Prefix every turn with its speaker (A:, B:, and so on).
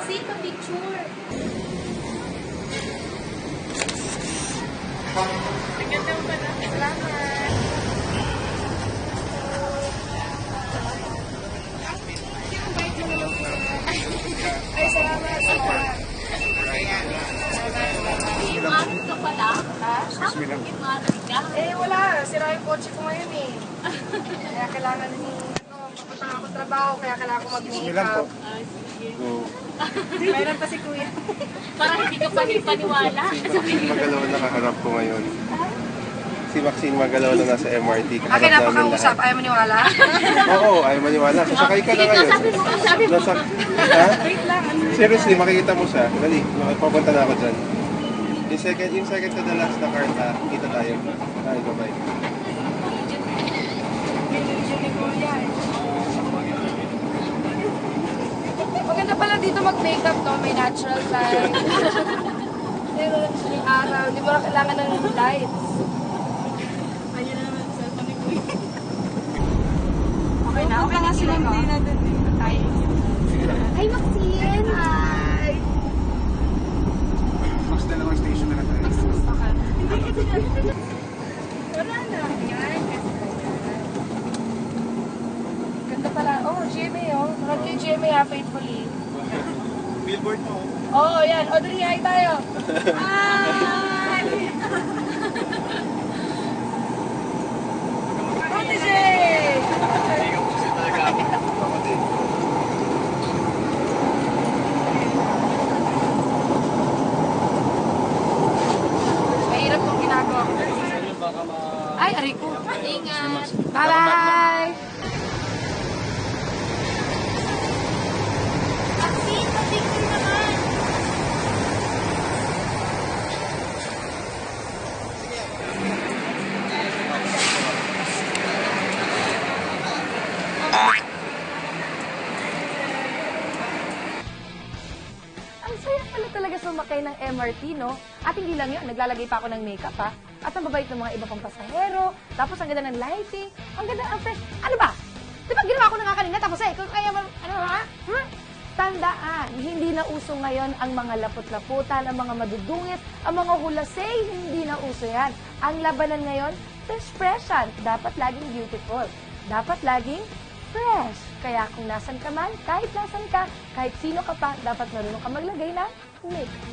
A: sure.
B: Ay, salamat. salamat.
A: Imag ka pala?
B: Ha?
A: Ka?
B: Eh, wala. Sira yung kotse ko ngayon eh. Kaya kailangan ni, papunta ako trabaho, kaya kailangan ko mag-makeup.
A: Ah, sige.
C: Go.
B: Mayroon pa si kuya.
A: Para hindi ka panipaniwala.
C: Si Maxine Magalaw na nakaharap ko ngayon. Si Maxine Magalaw na nasa MRT.
B: Akin
C: Kaharap
B: na
C: namin
B: pakausap,
C: lahat.
B: ayaw maniwala.
C: Oo, ayaw maniwala. Sasakay ka na ngayon.
A: sabi mo, sabi mo.
C: Ha?
B: Wait lang, ano?
C: Seriously, makikita mo siya. Dali, papunta na ako dyan. Yung second, yung second to the last na karta, kita tayo. Ay, bye-bye.
B: Maganda pala dito mag-makeup, no? May natural light. Pero yung araw, di mo na kailangan ng lights.
A: Ayun na naman sa ni Kuya.
B: Okay na, okay na sila, no? Tayo.
A: Hi, Maxine! Hi!
C: Mas dalawang station na tayo.
B: Wala na. Yan. Ganda pala. Oh, GMA, oh. Nanood kay GMA, ha, faithfully.
C: Billboard mo.
B: Oo, oh, yan. Audrey, hi tayo. Hi! Ate Jay! Mahirap kung ginagawa ko. Ay, aray ko.
A: Ingat!
B: Bye-bye! Pala talaga sumakay ng MRT, no? At hindi lang yun, naglalagay pa ako ng makeup, ha? At ang babait ng mga iba pang pasahero, tapos ang ganda ng lighting, ang ganda, ang fresh. Ano ba? Di ba ginawa ko na nga kanina, tapos eh, kaya ano ha? Hmm? Tandaan, hindi na uso ngayon ang mga lapot-laputan, ang mga madudungis, ang mga hulasay, hindi na uso yan. Ang labanan ngayon, fresh-freshan. Dapat laging beautiful. Dapat laging fresh. Kaya kung nasan ka man, kahit nasan ka, kahit sino ka pa, dapat marunong ka maglagay ng makeup.